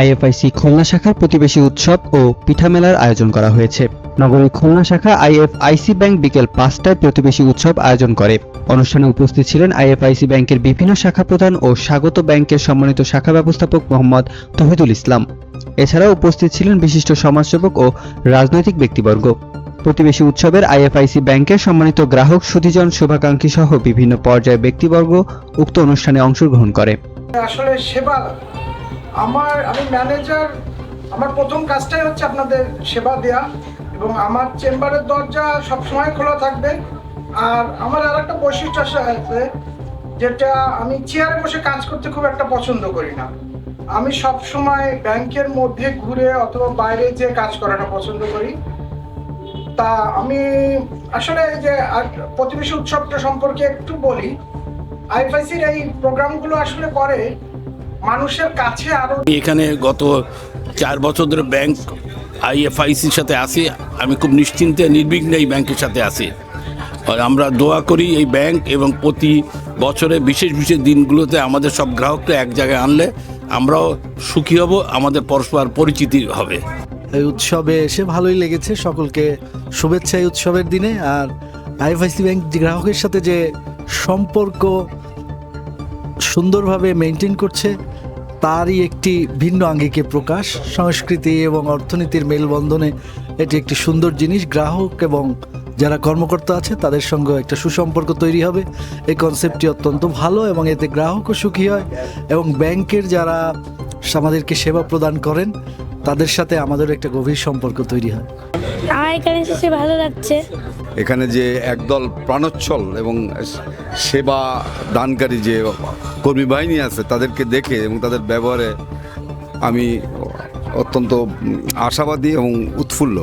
IFIC Khulna শাখার প্রতিবেশী উৎসব ও পিঠা মেলার আয়োজন করা হয়েছে। নগরীর খুলনা শাখা আইএফআইসি ব্যাংক বিকেল পাঁচটায় প্রতিবেশী উৎসব আয়োজন করে। অনুষ্ঠানে উপস্থিত ছিলেন আইএফআইসি ব্যাংকের বিভিন্ন শাখা প্রধান ও স্বাগত ব্যাংকের সম্মানিত শাখা ব্যবস্থাপক মোহাম্মদ তহিদুল ইসলাম। এছাড়াও উপস্থিত ছিলেন বিশিষ্ট সমাজসেবক ও রাজনৈতিক ব্যক্তিবর্গ। প্রতিবেশী উৎসবের আইএফআইসি ব্যাংকের সম্মানিত গ্রাহক, সুধিজন, শুভাকাঙ্ক্ষী সহ বিভিন্ন পর্যায়ের ব্যক্তিবর্গ উক্ত অনুষ্ঠানে অংশগ্রহণ করে। আসলে সেবা আমার, আমি ম্যানেজার আমার প্রথম কাজটাই হচ্ছে আপনাদের সেবা দেয়া এবং আমার চেম্বারের দরজা সবসময় খোলা থাকবে। আর আমার আর একটা বৈশিষ্ট্য আছে যেটা আমি চেয়ারে বসে কাজ করতে খুব একটা পছন্দ করি না। আমি সব সময় ব্যাংকের মধ্যে ঘুরে অথবা বাইরে যে কাজ করাটা পছন্দ করি। তা আমি আসলে যে প্রতিবেশী উৎসবটা সম্পর্কে একটু বলি। আইএফআইসির এই প্রোগ্রামগুলো আসলে করে মানুষের কাছে আরও আমি এখানে গত চার বছর ধরে ব্যাংক আইএফআইসির সাথে আসি আমি খুব নিশ্চিন্তে নির্বিঘ্নে এই ব্যাংকের সাথে আসি আর আমরা দোয়া করি এই ব্যাংক এবং প্রতি বছরে বিশেষ বিশেষ দিনগুলোতে আমাদের সব গ্রাহককে এক জায়গায় আনলে আমরাও সুখী হব আমাদের পরস্পর পরিচিতি হবে। এই উৎসবে এসে ভালোই লেগেছে সকলকে শুভেচ্ছা এই উৎসবের দিনে। আর আইএফআইসি ব্যাংক গ্রাহকের সাথে যে সম্পর্ক সুন্দরভাবে মেনটেন করছে, তারই একটি ভিন্ন আঙ্গিকে প্রকাশ। সংস্কৃতি এবং অর্থনীতির মেলবন্ধনে এটি একটি সুন্দর জিনিস। গ্রাহক এবং যারা কর্মকর্তা আছে, তাদের সঙ্গে একটা সুসম্পর্ক তৈরি হবে। এই কনসেপ্টটি অত্যন্ত ভালো এবং এতে গ্রাহকও সুখী হয় এবং ব্যাংকের যারা আমাদেরকে সেবা প্রদান করেন তাদের সাথে আমাদের একটা গভীর সম্পর্ক তৈরি হয়। আমার এখানে এসে ভালো লাগছে। এখানে যে একদল প্রাণোচ্ছল এবং সেবা দানকারী যে কর্মী বাহিনী আছে তাদেরকে দেখে এবং তাদের ব্যবহারে আমি অত্যন্ত আশাবাদী এবং উৎফুল্ল।